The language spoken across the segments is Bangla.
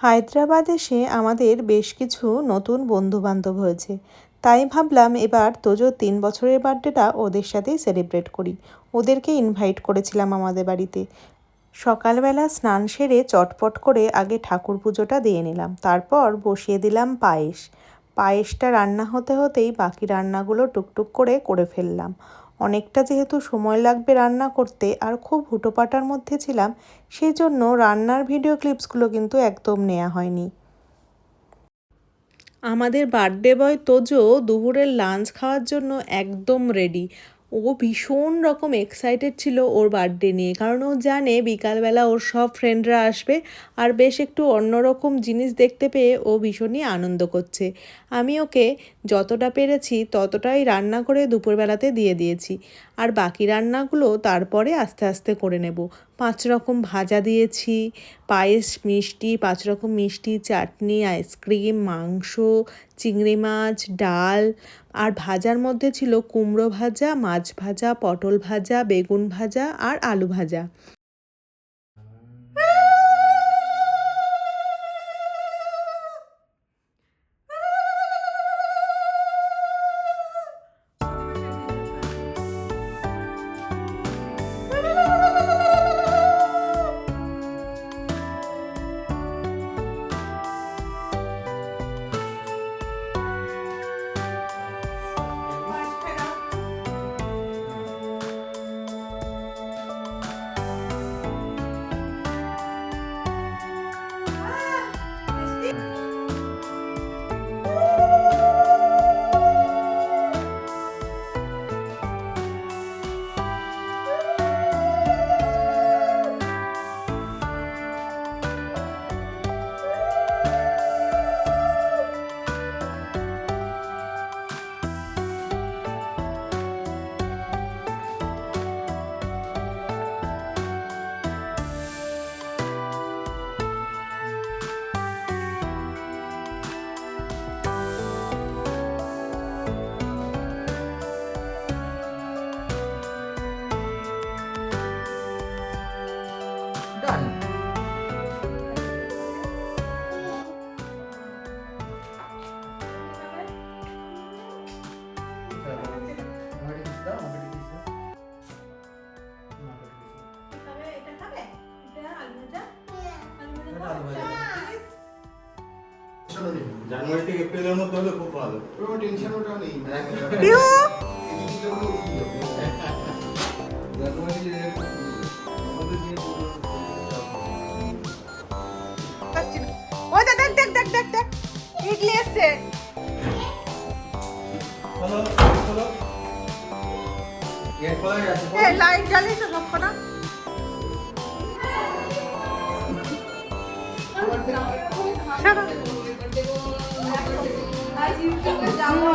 হায়দ্রাবাদ এসে আমাদের বেশ কিছু নতুন বন্ধুবান্ধব হয়েছে। তাই ভাবলাম এবার তোজোর তিন বছরের বার্থডেটা ওদের সাথেই সেলিব্রেট করি। ওদেরকে ইনভাইট করেছিলাম আমাদের বাড়িতে। সকালবেলা স্নান সেরে চটপট করে আগে ঠাকুর পুজোটা দিয়ে নিলাম। তারপর বসিয়ে দিলাম পায়েস। পায়েসটা রান্না হতে হতেই বাকি রান্নাগুলো টুকটুক করে করে ফেললাম। অনেকটা যেহেতু সময় লাগবে রান্না করতে আর খুব হুটোপাটার মধ্যে ছিলাম সেই জন্য রান্নার ভিডিও ক্লিপসগুলো কিন্তু একদম নেওয়া হয়নি। আমাদের বার্থডে বয় তোজো দুপুরের লাঞ্চ খাওয়ার জন্য একদম রেডি। ও ভীষণ রকম এক্সাইটেড ছিল ওর বার্থডে নিয়ে, কারণ ও জানে বিকালবেলা ওর সব ফ্রেন্ডরা আসবে আর বেশ একটু অন্যরকম জিনিস দেখতে পেয়ে ও ভীষণই আনন্দ করছে। আমি ওকে যতটা পেরেছি ততটাই রান্না করে দুপুরবেলাতে দিয়ে দিয়েছি। আর বাকি রান্নাগুলো তারপরে আস্তে আস্তে করে নেব। পাঁচ রকম ভাজা দিয়েছি, পায়েস মিষ্টি, পাঁচ রকম মিষ্টি, চাটনি, আইসক্রিম, মাংস, চিংড়ি মাছ, ডাল। আর ভাজার মধ্যে ছিল কুমড়ো ভাজা, মাছ ভাজা, পটল ভাজা, বেগুন ভাজা আর আলু ভাজা। জানুয়ারি থেকে এপ্রিলের মধ্যে হলে খুব ভালো। কোনো টেনশন ওটা নেই। দেখ দেখ দেখ দেখ দেখ দেখ। ইডলি এসছে। লাইট জ্বালিয়েছ সব কটা সারা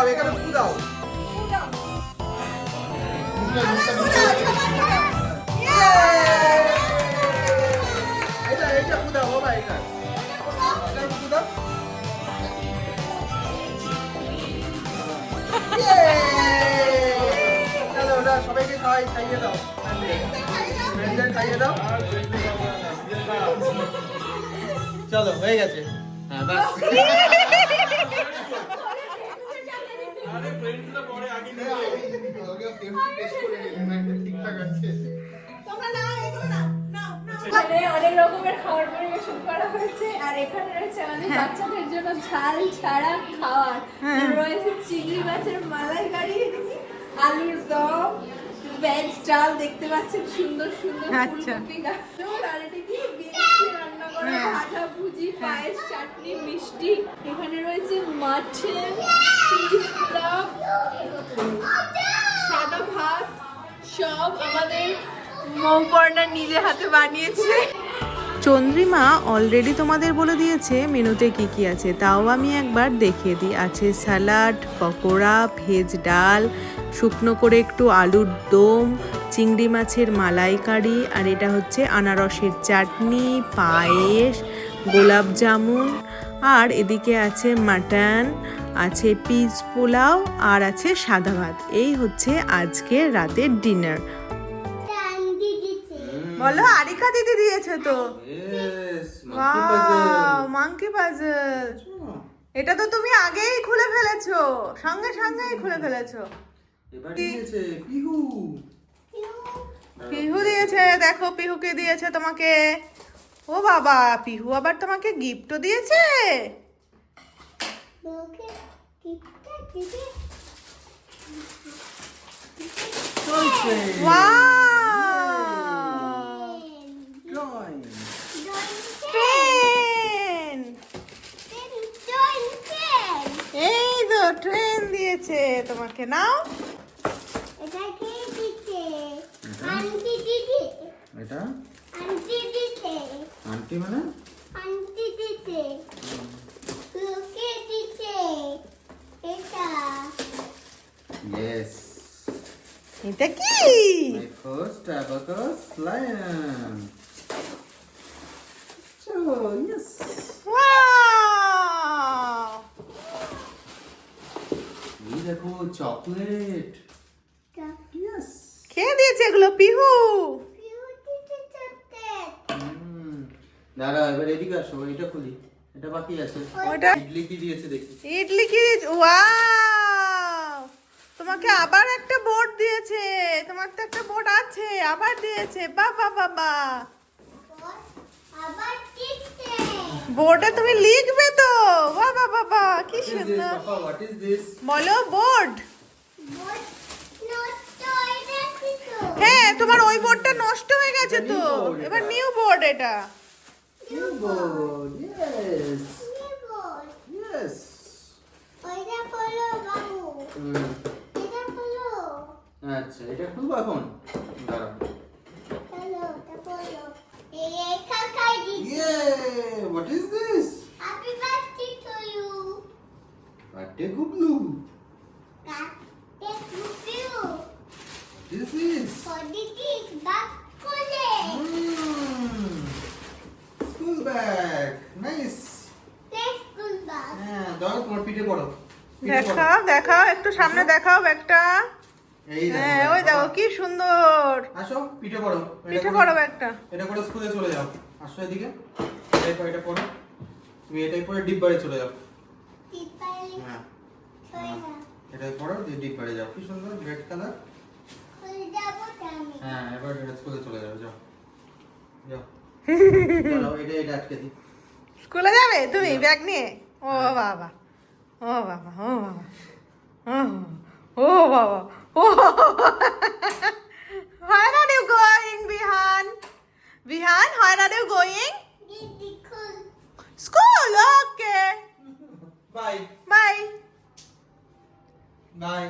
দাও এখানে ফু দাও। এটা এটা ফু দাও এটা। সবাইকে খাই খাইয়ে দাও ফ্রেন্ডদের খাইয়ে দাও। চলো হয়ে গেছে। হ্যাঁ বাস। এখানে অনেক রকমের খাবার পরিবেশন করা হয়েছে আর এখানে রয়েছে আমাদের বাচ্চাদের জন্য ঝাল ছাড়া খাবার রয়েছে চিংড়ি মাছের মালাইকারি আলুর দম ভেজ ডাল দেখতে পাচ্ছেন সুন্দর সুন্দর আচ্ছা। ফুলকপি আর এটা কি বিরিয়ানি রান্না করা ভাজা ভুজি পায়েস, চাটনি, মিষ্টি। এখানে রয়েছে পোলাও সাদা ভাত, সব আমাদের মৌপর্ণা হাতে বানিয়েছে। চন্দ্রিমা অলরেডি তোমাদের বলে দিয়েছে মেনুতে কি কি আছে, তাও আমি একবার দেখিয়ে দিই। আছে স্যালাড, পকোড়া, ভেজ ডাল, শুকনো করে একটু আলুর দম, চিংড়ি মাছের মালাইকারি, আর এটা হচ্ছে আনারসের চাটনি, পায়েস গোলাপ জামুন আর এদিকে আছে মাটন আছে পিস পোলাও আর আছে সাদা ভাত। এই হচ্ছে আজকে রাতের ডিনার। বলো আরিকা দিদি দিয়েছে তো? মাংকি পাজল এটা তো তুমি আগেই খুলে ফেলেছো সঙ্গে সঙ্গেই খুলে ফেলেছো। পিহু দিয়েছে দেখো পিহুকে দিয়েছে তোমাকে। ও বাবা পিহু আবার তোমাকে গিফটও দিয়েছে? এই তো ট্রেন দিয়েছে। তোমাকে নাও। এটা? আন্টি মানে? ইয়েস এটা। কি? মাই ফার্স্ট অ্যাবাকাস লায়ন চো ইয়েস এই দেখো চকলেট ইয়েস খেয়ে দিয়েছে এগুলো? পিহু। দাঁড়া এবার এদিকে আসো এটা খুলি। এটা বাকি আছে। ইডলি কি দিয়েছে দেখি। ইডলি কি ওয়াও! তোমাকে আবার একটা বোর্ড দিয়েছে। তোমার তো একটা বোর্ড আছে আবার দিয়েছে। বাবা বাবা বোর্ডে তুমি লিখবে তো। বাবা বাবা কি সুন্দর? বলো বোর্ড হ্যাঁ তোমার ওই বোর্ডটা নষ্ট হয়ে গেছে তো। এবার নিউ বোর্ড এটা। Keyboard. Yes. Yes. হুম, আচ্ছা এটা খুলবো এখন দাঁড়াও Yay! What is this? Birthday Gublu. This দাও তোমার পিঠে পড়ো দেখাও দেখাও একটু সামনে দেখাও ব্যাগটা। হ্যাঁ ওই দেখো কি সুন্দর। আসো পিঠে পড়ো। পিঠে পড়ো। ব্যাগটা। এটা করে স্কুলে চলে যাও। আসো এদিকে। এটাই পর এটা পড়ো। তুমি এটাই পরে ডিব্বারে চলে যাও। হ্যাঁ। এটাই পড়ো দিয়ে ডিব্বারে যাও। কি সুন্দর রেড কালার হ্যাঁ এবার এটা স্কুলে চলে যাও। যাও। যাও এটা এটা আটকে দিই। স্কুলে যাবে তুমি ব্যাগ নিয়ে? ও বাবা ও বাবা ও বাবা ও ও বাবা ও Where are you going, Vihan? Vihan, where are you going? School, okay. Bye Bye. Bye